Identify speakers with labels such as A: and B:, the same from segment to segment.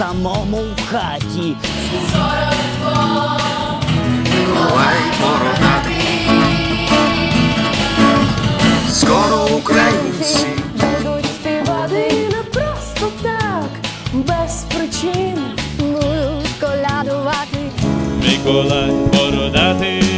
A: самому в хаті.
B: Миколай бородатий. Скоро українці
C: Будуть співати не просто так, без причин будуть колядувати.
D: Миколай бородатий.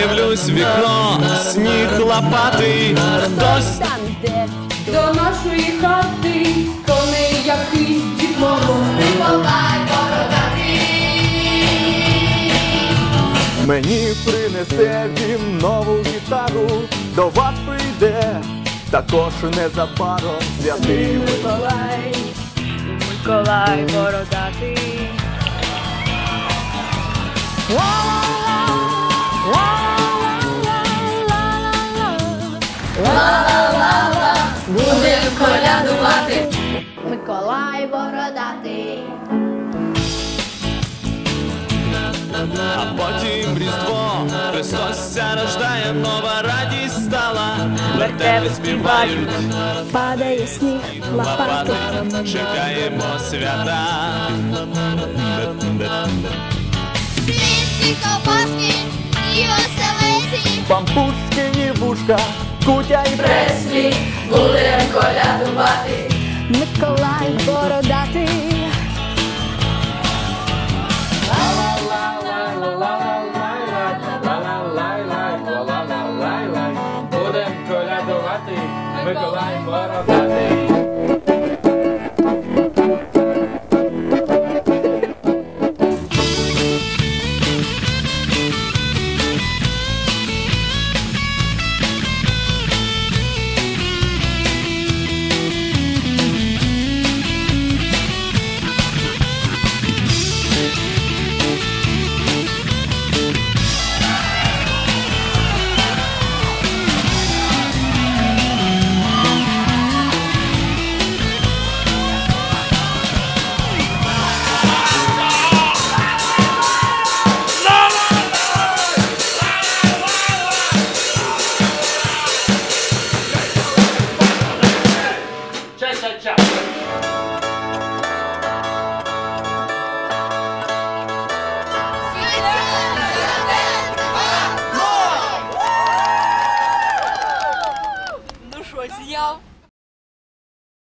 E: Дивлюсь вікно, сніг лопатий, хтось
C: Там де
F: До нашої хати кони якийсь дід Мороз.
E: мені принесе він нову гітару, до вас прийде, також незабаром святий
F: Миколай, Миколай бородатий.
C: Будем колядувати. Миколай бородатий.
E: А потім різдво, Христос ся рождає, нова радість стала, вертепи співають,
C: Падає сніг, лопати.
E: чекаємо свята.
G: Світлі ковбаски і оселесі.
E: Пампушкині вушка, кутя і
F: Преслі будем колядувати.
C: Миколай бородатий.
D: Будем колядувати, Миколай бородатий.